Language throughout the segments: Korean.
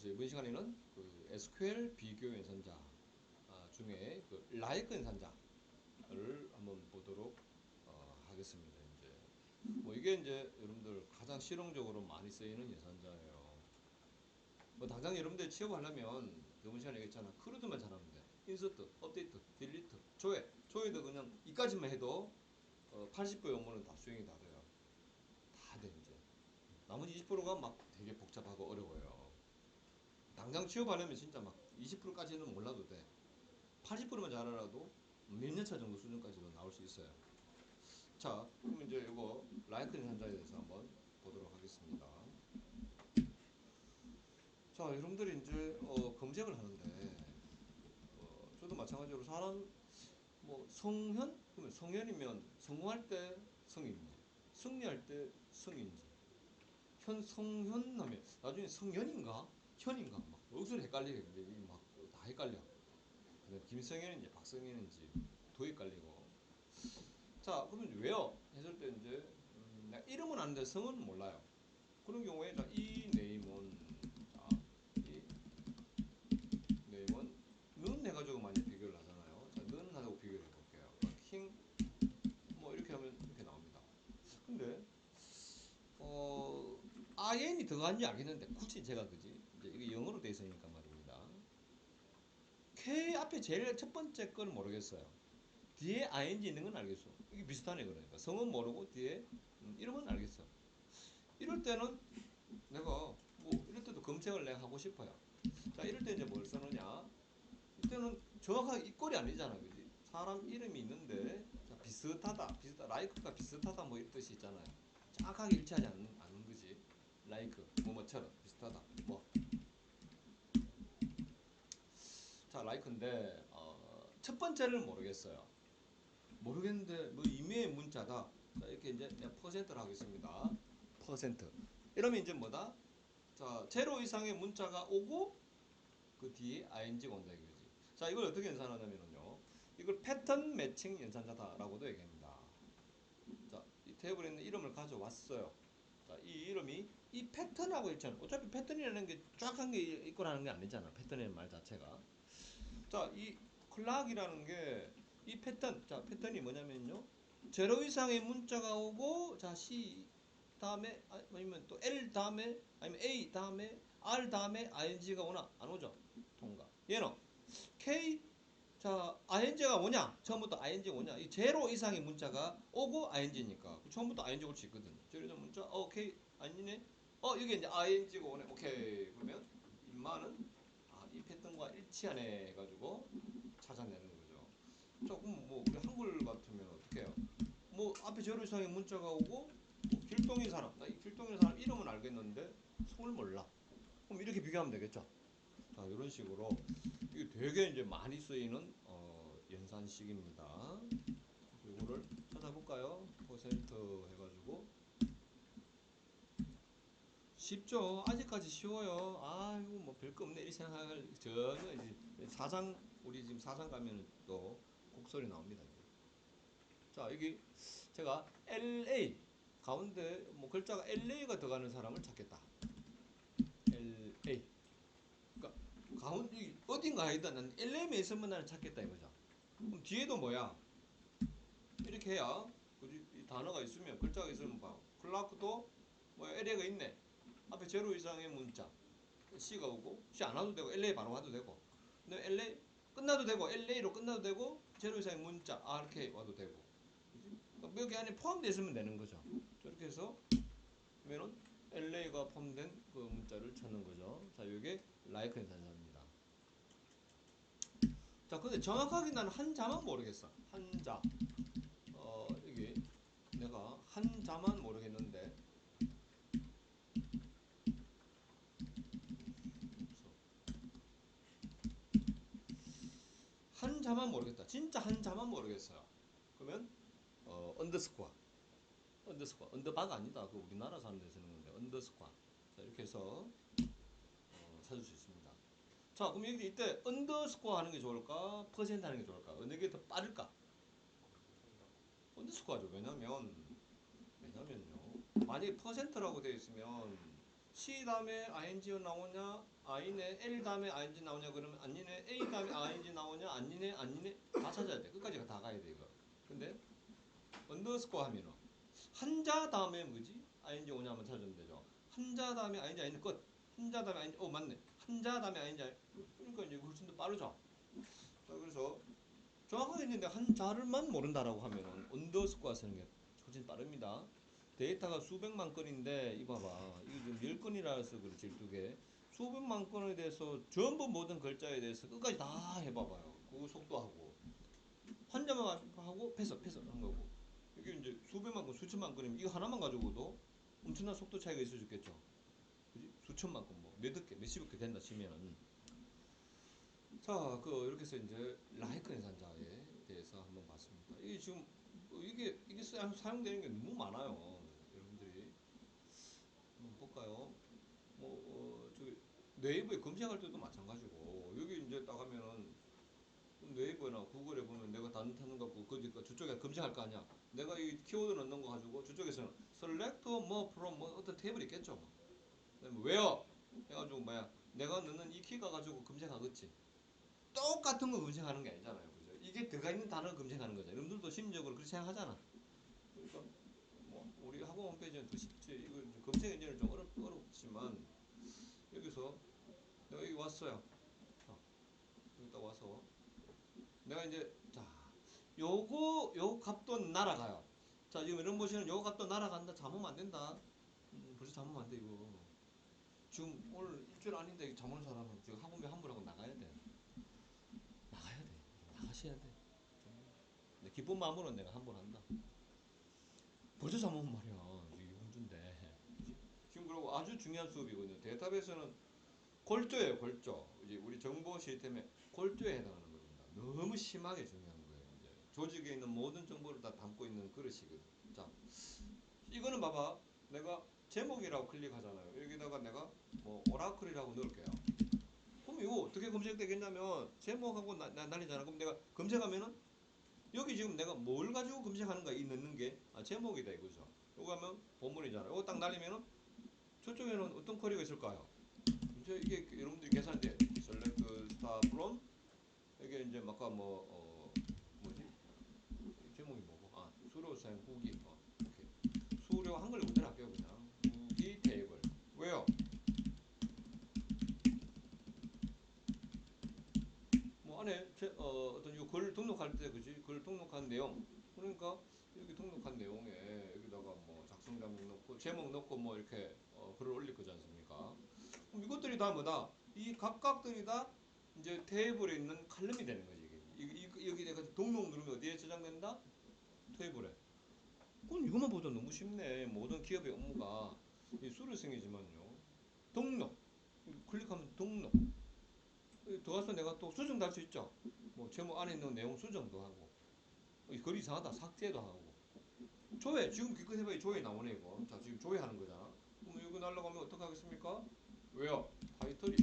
그래서 이번 시간에는 그 SQL 비교 연산자 아, 중에 그 라이크 연산자를 한번 보도록 어, 하겠습니다. 이제 뭐 이게 이제 여러분들 가장 실용적으로 많이 쓰이는 연산자예요. 뭐 당장 여러분들 취업하려면 이번 시간에 얘기했잖아. 크루드만 잘하면 돼. 인서트, 업데이트, 딜리트, 조회. 조회도 그냥 이까지만 해도 어, 80%의 업무는 다 수행이 다 돼요. 다 돼 이제. 나머지 20%가 막 되게 복잡하고 어려워요. 당장 취업하려면 진짜 막 20%까지는 몰라도 돼. 80%만 잘 알아도 몇 년 차 정도 수준까지도 나올 수 있어요. 자, 그럼 이제 이거 라이크린 현자에 대해서 한번 보도록 하겠습니다. 자, 여러분들이 이제 어, 검색을 하는데 어, 저도 마찬가지로 사람 뭐 성현 그러면 성현이면 성공할 때 성인지 승리할 때 성인지 현 성현 하면 나중에 성현인가 현인가 막 여기서 헷갈리게 이제 막다 헷갈려. 근데 김성현인지 박성현인지 도 헷갈리고. 자 그러면 왜요? 했을 때 이제 음, 이름은 아는데 성은 몰라요. 그런 경우에 자, 이 네임은 자, 이 네임은 는 해가지고 많이 비교를 하잖아요. 자, 는 하고 비교를 해볼게요. 킹, 뭐 이렇게 하면 이렇게 나옵니다. 근데 어, IN이 들어간지 알겠는데 굳이 제가 그지 돼 있으니까 말입니다. K 앞에 제일 첫 번째 걸 모르겠어요. 뒤에 ING 있는 건 알겠어. 이게 비슷하네 그러니까 성은 모르고 뒤에 음, 이름은 알겠어. 이럴 때는 내가 뭐 이럴 때도 검색을 내가 하고 싶어요. 자 이럴 때 이제 뭘 쓰느냐? 이때는 정확하게 이 꼴이 아니잖아, 그지? 사람 이름이 있는데 자, 비슷하다, 비슷하다, 라이크가 비슷하다 뭐 이런 뜻이 있잖아요. 정확하게 일치하지 않는, 않는 거지. 라이크, 뭐뭐처럼 비슷하다. 뭐. 자, 라이크인데 어, 첫 번째를 모르겠어요. 모르겠는데 뭐 이메일 문자다. 자, 이렇게 이제 퍼센트를 하겠습니다. 퍼센트. 이러면 이제 뭐다? 자, 제로 이상의 문자가 오고 그 뒤에 ing가 온다 이거지. 자, 이걸 어떻게 연산하냐면요. 이걸 패턴 매칭 연산자다라고도 얘기합니다. 자, 이 테이블에 있는 이름을 가져왔어요. 자, 이 이름이 이 패턴하고 일치하는. 어차피 패턴이라는 게 쫙 한 게 있고 라는 게 아니잖아. 패턴이라는 말 자체가. 자, 이 클락이라는 게 이 패턴. 자, 패턴이 뭐냐면요. 제로 이상의 문자가 오고 자, C 다음에 아, 아니면 또 L 다음에 아니면 A 다음에 R 다음에 ing가 오나 안 오죠? 통과. 얘는 K 자 ing가 뭐냐? 처음부터 ing 오냐? 이 제로 이상의 문자가 오고 ing니까 처음부터 ing 올수 있거든. 제로 문자 어, 오케이 아니네. 어 여기 이제 ing가 오네. 오케이 그러면 인마는 아, 이 패턴과 일치하네 해가지고 찾아내는 거죠. 자 그럼 뭐 우리 한글 같으면 어떻게 해요? 뭐 앞에 제로 이상의 문자가 오고 뭐 길동인 사람 나 이 길동인 사람 이름은 알겠는데 성을 몰라. 그럼 이렇게 비교하면 되겠죠. 자, 이런 식으로 이게 되게 이제 많이 쓰이는 어, 연산식입니다. 이거를 찾아볼까요? 퍼센트 해가지고 쉽죠. 아직까지 쉬워요. 아, 이거 뭐 별거 없네 이 생각을 전혀 이제 사상 우리 지금 사상 가면 또 곡소리 나옵니다. 자, 여기 제가 LA 가운데 뭐 글자가 LA가 들어가는 사람을 찾겠다. LA. 그러니까 가운데 어딘가 일단 난 LM에 있으면 나는 찾겠다 이거죠. 그럼 뒤에도 뭐야? 이렇게 해야 그지? 이 단어가 있으면 글자가 있으면 봐. 클라크도 뭐 LA가 있네. 앞에 제로 이상의 문자 C가 오고 C 안 와도 되고 LA 바로 와도 되고. 근데 LA 끝나도 되고 LA로 끝나도 되고 제로 이상의 문자 RK 와도 되고. 그러니까 여기 안에 포함되어 있으면 되는 거죠. 저렇게 해서 그러면은 LA가 포함된 그 문자를 찾는 거죠. 자, 이게 라이크 연산자입니다. 자, 근데 정확하게 나는 한자만 모르겠어. 한자. 어, 이게 내가 한자만 모르겠는데. 한 자만 모르겠다. 진짜 한자만 모르겠어요. 그러면 어, 언더스코어. 언더스코어. 언더바가 아니다. 그 우리나라 사람들이 쓰는 건데 언더스코어. 자, 이렇게 해서 어, 찾을 수 있습니다. 자, 그럼 여기 이때 언더스코어 하는 게 좋을까? 퍼센트 하는 게 좋을까? 어느 게 더 빠를까? 언더스코어죠. 왜냐면 왜냐면요. 만약에 퍼센트라고 되어 있으면 C 다음에 ing 나오냐? 아니네 L 다음에 ing 나오냐? 그러면 아니네. A 다음에 ing 나오냐? 아니네. 아니네. 다 찾아야 돼. 끝까지 다 가야 돼 이거. 근데 언더스코어 하면은 한자 다음에 뭐지? ing 오냐 한번 찾아주면 되죠. 한자 다음에 ing 아니네. 끝. 한자 다음에 ing 어 맞네. 한자 다음에 ing 그러니까 이제 훨씬 더 빠르죠. 자 그래서 정확하게 있는데 한자를만 모른다라고 하면은 언더스코어 쓰는 게 훨씬 빠릅니다. 데이터가 수백만 건인데 이봐봐 이거 지금 열 건이라서 그렇지 일두개 수백만 건에 대해서 전부 모든 글자에 대해서 끝까지 다 해봐봐요. 그 속도하고. 한자만 하고 패스 패스 한 거고. 이게 이제 수백만 건 수천만 건이면 이거 하나만 가지고도 엄청난 속도 차이가 있을 수 있겠죠. 그지? 수천만 건뭐 몇억 개 몇십억 개 된다 치면은. 자 그 이렇게 해서 이제 라이크 산자에 대해서 한번 봤습니다. 이게 지금 뭐 이게 이게 사- 사용되는 게 너무 많아요. 볼까요? 뭐 어, 저기 네이버에 검색할 때도 마찬가지고 여기 이제 딱 하면은 네이버나 구글에 보면 내가 단타는 거 갖고 그 저쪽에 검색할 거 아니야. 내가 이 키워드 넣는 거 가지고 저쪽에서는 select 뭐 from 뭐 어떤 테이블이 있겠죠. 뭐. 그다음에 where 해가지고 뭐야 내가 넣는 이 키가 가지고 검색하겠지. 똑같은 거 검색하는 게 아니잖아요. 그죠? 이게 들어가 있는 단어 검색하는 거잖아요. 여러분들도 심리적으로 그렇게 생각하잖아. 우리 학원 홈페이지는 더 쉽지. 이거 검색 엔진은 좀 어렵, 어렵지만 여기서 내가 여기 왔어요. 자, 여기 딱 와서 내가 이제 자 요거 요 값도 날아가요. 자 지금 이런 보시면 요 값도 날아간다. 잠으면 안 된다. 음, 벌써 잠으면 안돼 이거. 지금 오늘 일주일 아닌데 잠오는 사람은 지금 학원비 환불하고 나가야 돼. 나가야 돼. 나가셔야 돼. 기쁜 마음으로 내가 한번 한다. 벌써 잠오면 말이야. 이게 홍준데. 지금 그리고 아주 중요한 수업이거든요. 데이터베이스는 골조예요, 골조. 이제 우리 정보 시스템의 골조에 해당하는 겁니다. 너무 심하게 중요한 거예요. 이제 조직에 있는 모든 정보를 다 담고 있는 그릇이거든. 자, 이거는 봐봐. 내가 제목이라고 클릭하잖아요. 여기다가 내가 뭐 오라클이라고 넣을게요. 그럼 이거 어떻게 검색되겠냐면 제목하고 나, 나, 날리잖아. 그럼 내가 검색하면은 여기 지금 내가 뭘 가지고 검색하는가 이 넣는 게 아, 제목이다 이거죠. 요거 하면 본문이잖아. 요거 딱 날리면은 저쪽에는 어떤 쿼리가 있을까요? 이제 이게 여러분들이 계산돼. select star from 이게 이제 아까 뭐 어, 뭐지? 이 제목이 뭐고? 아 수료생 후기. 어, 오케이. 수료 한글 문제를 할게요 그냥. 후기 테이블. 왜요? 뭐 안에 제, 어, 어떤 요글 등록할 때 그지 글 등록한 내용 그러니까 여기 등록한 내용에 여기다가 뭐 작성 장면 넣고 제목 넣고 뭐 이렇게 어, 글을 올릴 거지 않습니까? 그럼 이것들이 다 뭐다? 이 각각들이 다 이제 테이블에 있는 칼럼이 되는 거지 이게. 이, 이, 여기 내가 등록 누르면 어디에 저장된다? 테이블에. 그건 이것만 보도 너무 쉽네. 모든 기업의 업무가 이 수료생이지만요. 등록. 클릭하면 등록. 들어가서 내가 또 수정도 할 수 있죠. 뭐 제목 안에 있는 내용 수정도 하고 이 글이 이상하다 삭제도 하고. 조회 지금 기껏 해봐야 조회 나오네 이거. 자 지금 조회 하는 거잖아. 그럼 이거 날라가면 어떻게 하겠습니까? 왜요? 타이틀이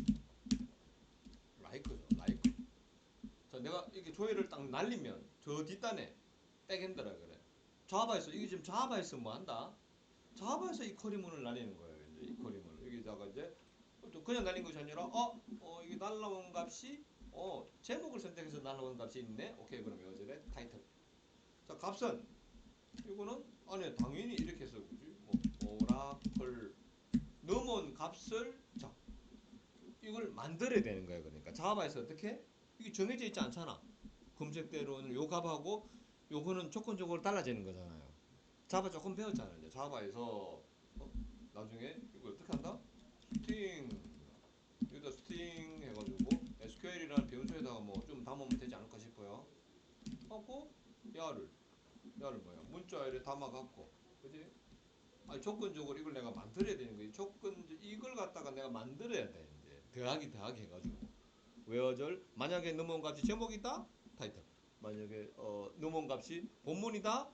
라이크죠 라이크 자 내가 이게 조회를 딱 날리면 저 뒷단에 백엔드라 그래. 자바에서 이게 지금 자바에서 뭐 한다? 자바에서 이 커리문을 날리는 거예요 이제 이 커리문을. 여기다가 이제 또 그냥 날린 것이 아니라 어, 어 이게 날라온 값이 어 제목을 선택해서 날라온 값이 있네. 오케이 그럼 여절에 타이틀. 자 값은 이거는 아니 당연히 이렇게 해서 그지 뭐 오라클 넘은 값을 자 이걸 만들어야 되는 거예요. 그러니까 자바에서 어떻게 이게 정해져 있지 않잖아. 검색대로는 요 값하고 요거는 조건적으로 달라지는 거잖아요. 자바 조금 배웠잖아요. 이제 자바에서 어? 나중에 이걸 어떻게 한다? 스팅 스팅 해가지고 SQL이라는 변수에다가 뭐 좀 담으면 되지 않을까 싶어요. 하고 야를 야를 뭐야 문자를 담아갖고 그지? 아니 조건적으로 이걸 내가 만들어야 되는 거지. 조건 이걸 갖다가 내가 만들어야 돼 이제. 더하기 더하기 해가지고. 외어절 만약에 넘어온 값이 제목이다? 타이틀. 만약에 어 넘어온 값이 본문이다?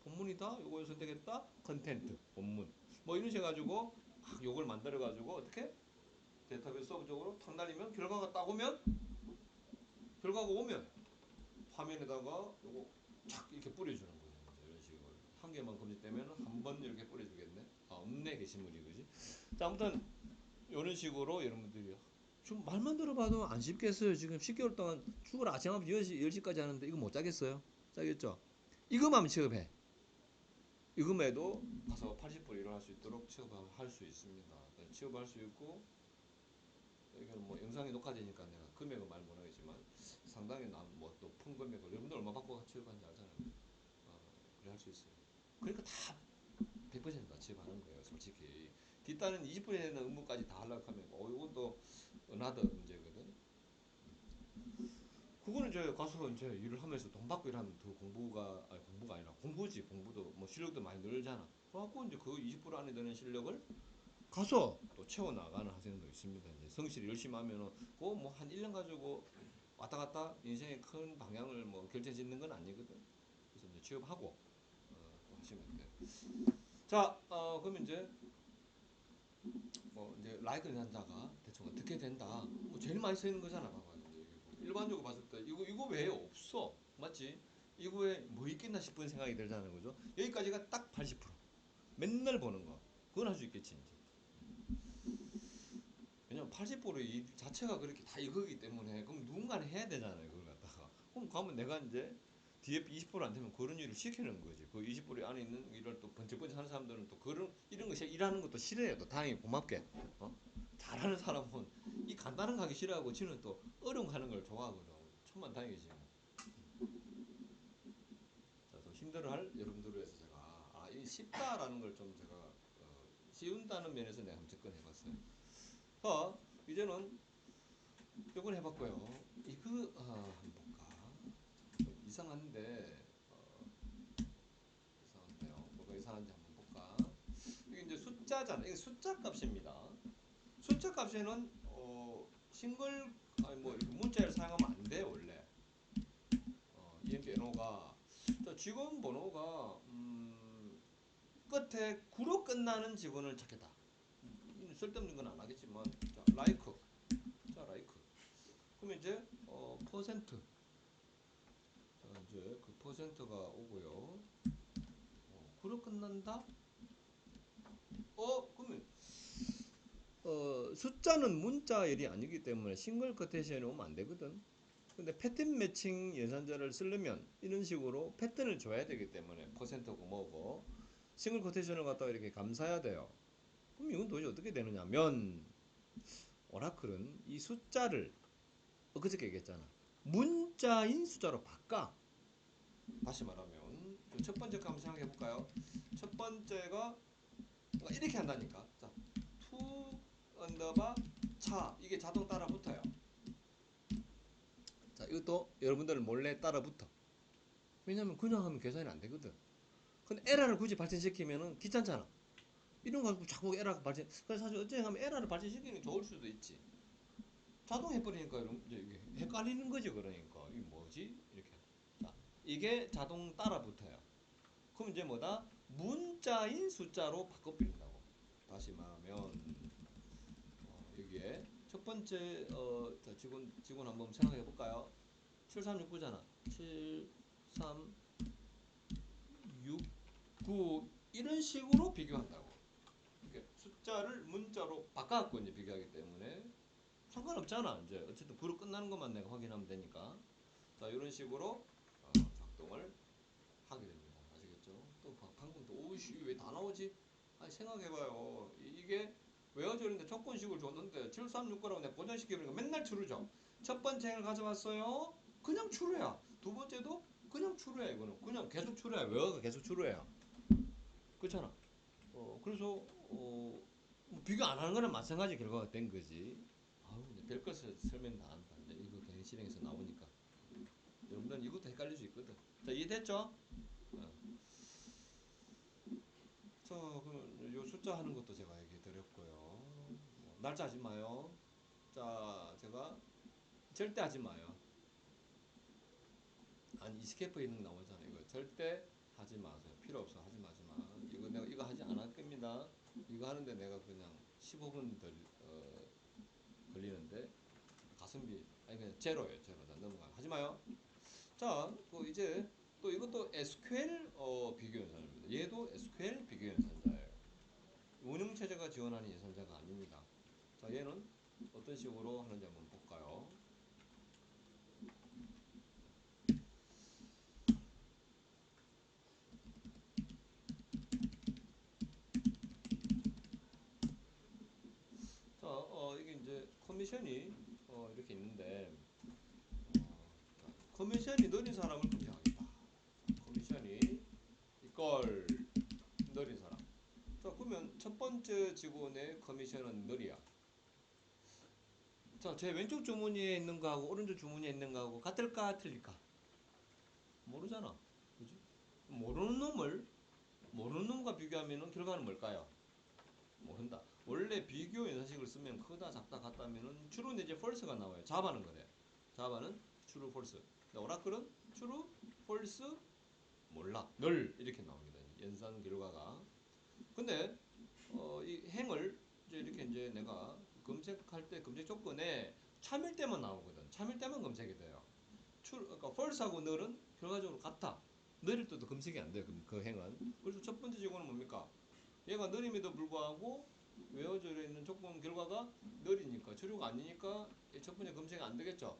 본문이다? 요걸 선택했다? 컨텐트 본문. 뭐 이런 식으로 해가지고 막 요걸 만들어 가지고 어떻게 데이터베이스 서버적으로 탁 날리면 결과가 딱 오면 결과가 오면 화면에다가 요거 착 이렇게 뿌려주는 거예요. 이런 식으로 한 개만 검색되면 한 번 이렇게 뿌려주겠네. 아 없네 게시물이 그지? 자 아무튼 이런 식으로 여러분들이 지금 말만 들어봐도 안 쉽겠어요. 지금 10개월 동안 출근 아침 10시, 10시까지 하는데 이거 못 짜겠어요? 짜겠죠? 이것만 취업해. 이것만 해도 가서 80% 일어날 수 있도록 취업할 수 있습니다. 네, 취업할 수 있고 영상이 녹화되니까 내가 금액은 말 못하겠지만 상당히 뭐 높은 금액을 여러분들 얼마 받고 취업한지 알잖아요. 어, 그래 할 수 있어요. 그러니까 다 100%다 취업하는 거예요, 솔직히. 뒷단은 20분에 되는 업무까지 다 하려고 하면 어또 은하드 문제거든. 그거는 이제 가서 이제 일을 하면서 돈 받고 일하면 더 공부가 아니 공부가 아니라 공부지 공부도 뭐 실력도 많이 늘잖아. 그래갖고 이제 그 20% 안에 드는 실력을 가서 또 채워 나가는 학생도 있습니다. 이제 성실히 열심히 하면은 그뭐한 1년 가지고 왔다 갔다 인생의 큰 방향을 뭐 결정 짓는 건 아니거든. 그래서 이제 취업하고 어, 또 하시면 돼. 자, 어, 그러면 이제 뭐 이제 라이크 연산자가 대충 어떻게 된다. 뭐 제일 많이 쓰이는 거잖아, 봐봐. 이제 이게 뭐 일반적으로 봤을 때 이거 이거 왜 없어? 맞지? 이거에 뭐 있겠나 싶은 생각이 들잖아요, 그죠? 여기까지가 딱 80%. 맨날 보는 거. 그건 할 수 있겠지 이제. 왜냐면 80%이 자체가 그렇게 다 이거기 때문에 그럼 누군가는 해야 되잖아요, 그걸 갖다가. 그럼 가면 내가 이제 뒤에 20%안 되면 그런 일을 시키는 거지. 그 20% 안에 있는 일을 또 번쩍번쩍 하는 사람들은 또 그런 이런 거 일하는 것도 싫어해요. 또 다행히 고맙게. 어? 잘하는 사람은 이 간단한 거 하기 싫어하고 지는 또 어려운 거 하는 걸 좋아하거든. 천만 다행이지. 자, 좀 힘들어할 여러분들을 위해서 제가 아, 이 쉽다라는 걸 좀 제가 어, 쉬운다는 면에서 내가 한번 접근해봤어요. 자, 이제는 요건 해봤고요. 이거 아, 한번 볼까? 좀 이상한데 어, 이상한데요. 뭐가 이상한지 한번 볼까? 이게 이제 숫자잖아요. 이게 숫자 값입니다. 숫자 값에는 어, 싱글 아니 뭐 문자를 사용하면 안 돼 원래. 어, EMP NO가 자, 직원 번호가 음, 끝에 9로 끝나는 직원을 찾겠다. 음, 쓸데없는 건 안 하겠지만 자, 라이크. 자, 라이크. 그러면 이제 어, 퍼센트. 자, 이제 그 퍼센트가 오고요. 어, 9로 끝난다? 어, 그러면 어, 숫자는 문자열이 아니기 때문에 싱글 커테이션이 오면 안 되거든. 근데 패턴 매칭 예산자를 쓰려면 이런 식으로 패턴을 줘야 되기 때문에 퍼센트고 뭐고 싱글 코테이션을 갖다가 이렇게 감사해야 돼요. 그럼 이건 도대체 어떻게 되느냐면 오라클은 이 숫자를 엊그저께 얘기했잖아. 문자인 숫자로 바꿔. 다시 말하면 첫 번째 거 한번 생각해 볼까요? 첫 번째가 이렇게 한다니까. 자, 투 언더바 차 이게 자동 따라 붙어요. 자, 이것도 여러분들 몰래 따라 붙어. 왜냐면 그냥 하면 계산이 안 되거든. 근데 에러를 굳이 발생시키면은 귀찮잖아. 이런 거 가지고 자꾸 에러가 발생. 그래서 사실 어째 하면 에러를 발생시키는 게 좋을 수도 있지. 자동 해버리니까 여러분 이제 이게 헷갈리는 거지 그러니까 이게 뭐지 이렇게. 자, 이게 자동 따라 붙어요. 그럼 이제 뭐다? 문자인 숫자로 바꿔버린다고. 다시 말하면 어, 여기에 첫 번째 어, 자, 직원 직원 한번 생각해 볼까요? 7369잖아. 7369 이런 식으로 비교한다고. 숫자를 문자로 바꿔갖고 이제 비교하기 때문에 상관없잖아. 이제 어쨌든 부로 끝나는 것만 내가 확인하면 되니까. 자 이런 식으로 어, 작동을 하게 됩니다. 아시겠죠? 또 방- 방금 또 오이씨 왜 다 나오지? 아니 생각해봐요. 이- 이게 외워져 있는데 조건식을 줬는데 7369라고 내가 고정시켜버리니까 맨날 추르죠. 첫 번째 행을 가져왔어요. 그냥 추르야. 두 번째도 그냥 추르야 이거는. 그냥 계속 추르야. 외워가 계속 추르야. 그렇잖아. 어 그래서 어뭐 비교 안 하는 거는 마찬가지 결과가 된 거지. 아우 이제 별것을 설명 다 한다. 이거 그냥 실행해서 나오니까. 여러분들은 이것도 헷갈릴 수 있거든. 자 이해됐죠? 어. 자, 그럼 요 숫자 하는 것도 제가 얘기 드렸고요. 뭐, 날짜 하지 마요. 자, 제가 절대 하지 마요. 아니, 이 스케프에 있는 거 나오잖아요. 이거 절대 하지 마세요. 필요 없어. 하지 마지 마. 이거 내가 이거 하지 않을 겁니다. 이거 하는데 내가 그냥 15분 덜 어, 걸리는데 가성비 아니 그냥 제로예요. 제로. 자, 넘어가. 하지 마요. 자, 또 이제 또 이것도 SQL 어, 비교 연산입니다. 얘도 SQL 비교 연산자예요. 운영 체제가 지원하는 예산자가 아닙니다. 자, 얘는 어떤 식으로 하는지 한번 볼까요? 자, 어, 이게 이제 커미션이 어, 이렇게 있는데 어, 자, 커미션이 느린 사람을 검색하겠다. 자, 커미션이 이걸 느린 사람. 자, 그러면 첫 번째 직원의 커미션은 느리야. 자, 제 왼쪽 주머니에 있는 거하고 오른쪽 주머니에 있는 거하고 같을까 틀릴까? 모르잖아. 그지? 모르는 놈을 모르는 놈과 비교하면은 결과는 뭘까요? 원래 비교 연산식을 쓰면 크다 작다 같다면은 주로 이제 false가 나와요. 자바는 그래. 자바는 true false. 오라클은 true false 몰라 널 이렇게 나옵니다. 연산 결과가. 근데 어, 이 행을 이제 이렇게 이제 내가 검색할 때 검색 조건에 참일 때만 나오거든. 참일 때만 검색이 돼요. true 그러니까 false하고 널은 결과적으로 같아. 느릴 때도 검색이 안 돼요. 그, 그 행은. 그래서 첫 번째 직원은 뭡니까? 얘가 느림에도 불구하고 외워져 있는 조건 결과가 느리니까 주류가 아니니까 이첫 번째 검색이 안 되겠죠.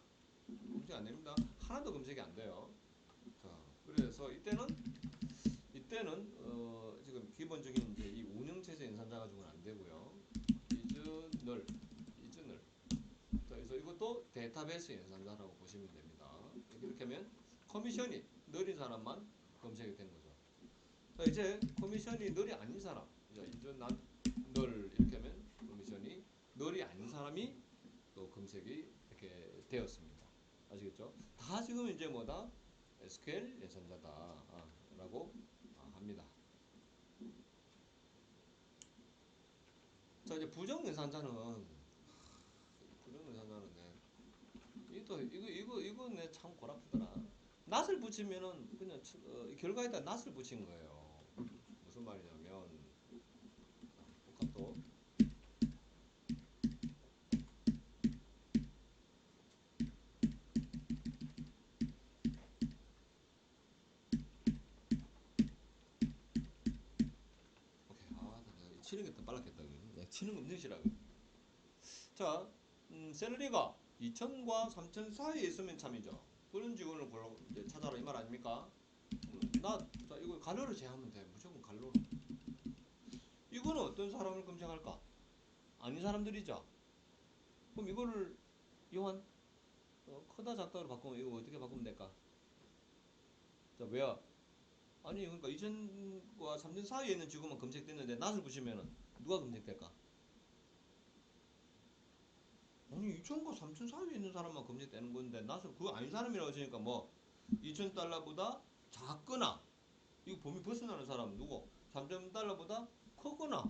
검색 안 됩니다. 하나도 검색이 안 돼요. 자, 그래서 이때는 이때는 어, 지금 기본적인 이제 이 운영체제 연산자 가지고는 안 되고요. 이즈 널, 이즈 널. 자, 그래서 이것도 데이터베이스 연산자라고 보시면 됩니다. 이렇게 하면 커미션이 느린 사람만 검색이 되는 거죠. 자, 이제 커미션이 널이 아닌 사람. 자, 이제 난널 이렇게 하면 커미션이 널이 아닌 사람이 또 검색이 이렇게 되었습니다. 아시겠죠? 다 지금 이제 뭐다? SQL 연산자다라고 아, 합니다. 자 이제 부정 연산자는 부정 연산자는 내 이거 이거 이거 이거 내참 고랍더라. 낫을 붙이면은 그냥 치- 어, 이 결과에다 낫을 붙인 거예요. 무슨 말이냐면 똑같도 오케이 아 내가 치는 게 더 빨랐겠다 치는 거 엄청시라고 자 음, 셀러리가 2천과 3천 사이에 있으면 참이죠. 그런 직원을 이제 찾아라 이 말 아닙니까? 음, 나자 이거 갈로를 제하면 돼. 무조건 갈로로. 이거는 어떤 사람을 검색할까? 아닌 사람들이죠. 그럼 이거를 요한 어, 크다 작다로 바꾸면 이거 어떻게 바꾸면 될까? 자 왜야 아니 그러니까 2천과 3천 사이에 있는 직원만 검색됐는데 낫을 붙이면은 누가 검색될까? 아니 2천과 3천 사이에 있는 사람만 검색되는 건데 낫을 그거 아닌 사람이라고 하시니까 뭐 2천 달러보다 작거나 이거 범위 벗어나는 사람 누구? 3천 달러보다 크거나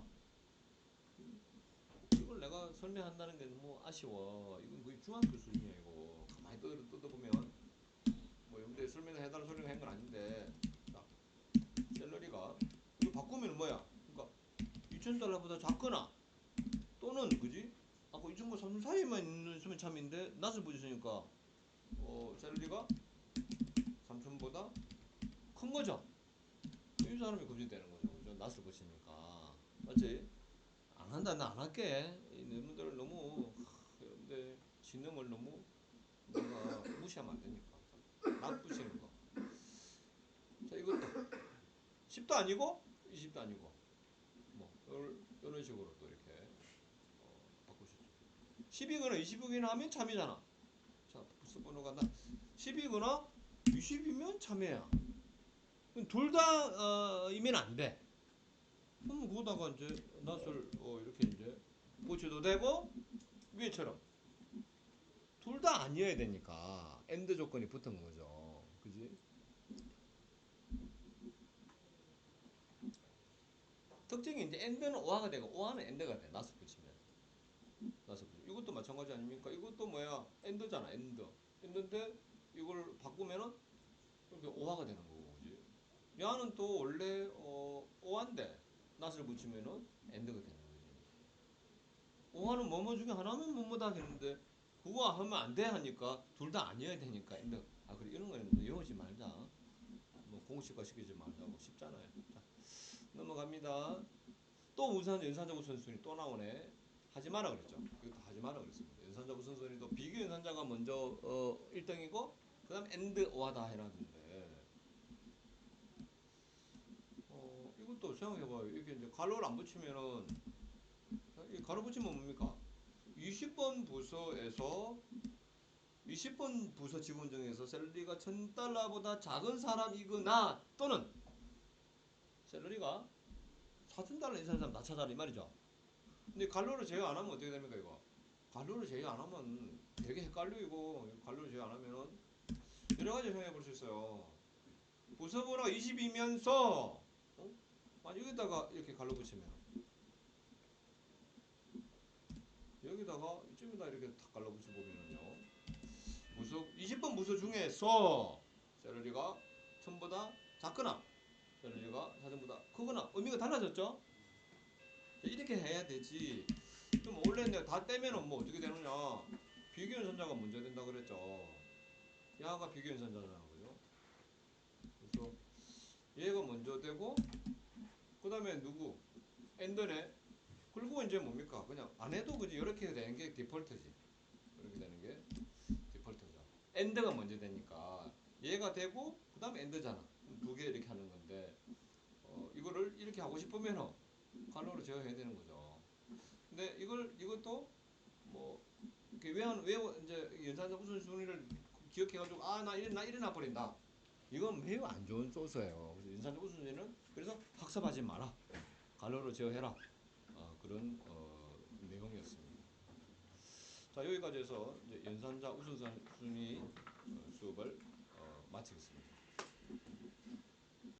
이걸 내가 설명한다는 게 너무 아쉬워 이건 거의 중학교 수준이야 이거 가만히 뜯어, 뜯어보면 뭐 여러분들 설명을 해달라는 소리가 한 건 아닌데 자, 셀러리가 이거 바꾸면 뭐야? 그러니까 2,000달러보다 작거나 또는 그지? 아까 2,000과 3,000 사이에만 있는 수면 참인데 낫을 붙였으니까 어, 셀러리가 3,000보다 큰 거죠. 이 사람이 검증되는 거죠. 그죠? 낫을 붙이니까 맞지? 안 한다 나 안 할게. 이 여러분들 너무 하, 여러분들 지능을 너무 내가 무시하면 안 되니까 낫 붙이는 거. 자 이것도 10도 아니고 20도 아니고 뭐 이런 식으로 또 이렇게 어, 바꿀 수 있죠. 10이거나 20이거나 하면 참이잖아. 자 부스 번호가 나 10이거나 20이면 참여야. 둘다 어, 이면 안 돼. 그럼 거기다가 이제 낫을 어, 이렇게 이제 붙여도 되고 위에처럼 둘 다 아니어야 되니까 엔드 조건이 붙은 거죠. 그지? 특징이 이제 엔드는 오화가 되고 오화는 엔드가 돼. 낫을 붙이면. 낫을 붙 이것도 마찬가지 아닙니까? 이것도 뭐야? 엔드잖아. 엔드. 엔드인데 이걸 바꾸면은 이렇게 오화가 되는 거고, 그지? 야는 또 원래 어, 오화인데 낫을 붙이면은 엔드가 되는 거지. 오화는 뭐뭐 중에 하나면 뭐뭐다 되는데 그거 하면 안 돼 하니까 둘 다 아니어야 되니까 엔드. 아 그래 이런 거는 외우지 말자. 뭐 공식화 시키지 말자고 쉽잖아요. 자, 넘어갑니다. 또 우선 연산적 우선순위 또 나오네. 하지 마라 그랬죠. 이것도 하지 마라 그랬습니다. 연산자 우선순위도 비교 연산자가 먼저 어 1등이고 그 다음 엔드 오하다 해놨는데 어 이것도 생각해봐요. 이게 이제 가로를 안 붙이면은 이 가로 붙이면 뭡니까? 20번 부서에서 20번 부서 지분 중에서 셀러리가 1000달러보다 작은 사람이거나 또는 셀러리가 4,000달러 이상 사람 다 찾아라 이 말이죠. 근데 갈로를 제외 안 하면 어떻게 됩니까 이거? 갈로를 제외 안 하면 되게 헷갈리고 갈로를 제외 안 하면은 여러 가지 생각해 볼 수 있어요. 부서번호가 20이면서 어? 아니 여기다가 이렇게 갈로 붙이면 여기다가 이쯤에다 이렇게 탁 갈로 붙여 보면은요. 부서 20번 부서 중에서 셀러리가 1000보다 작거나 셀러리가 4000보다 크거나 의미가 달라졌죠? 자, 이렇게 해야 되지. 그럼 원래 내가 다 떼면은 뭐 어떻게 되느냐? 비교 연산자가 먼저 된다 그랬죠. 야가 비교 연산자잖아, 그죠? 그래서 얘가 먼저 되고 그 다음에 누구? 엔더네. 그리고 이제 뭡니까? 그냥 안 해도 그지 이렇게 되는 게 디폴트지. 이렇게 되는 게 디폴트죠. 엔드가 먼저 되니까 얘가 되고 그 다음에 엔드잖아. 두 개 이렇게 하는 건데 어, 이거를 이렇게 하고 싶으면은 간호를 제어해야 되는 거죠. 근데 이걸 이것도 뭐 외운 외워 이제 연산자 우선 순위를 기억해가지고 아나 이래 나 일어나 버린다. 이건 매우 안 좋은 소스예요. 그래서 연산자 우선 순위는 그래서 학습하지 마라. 간호를 제어해라. 어, 그런 어, 내용이었습니다. 자 여기까지 해서 이제 연산자 우선순위 어, 수업을 어, 마치겠습니다.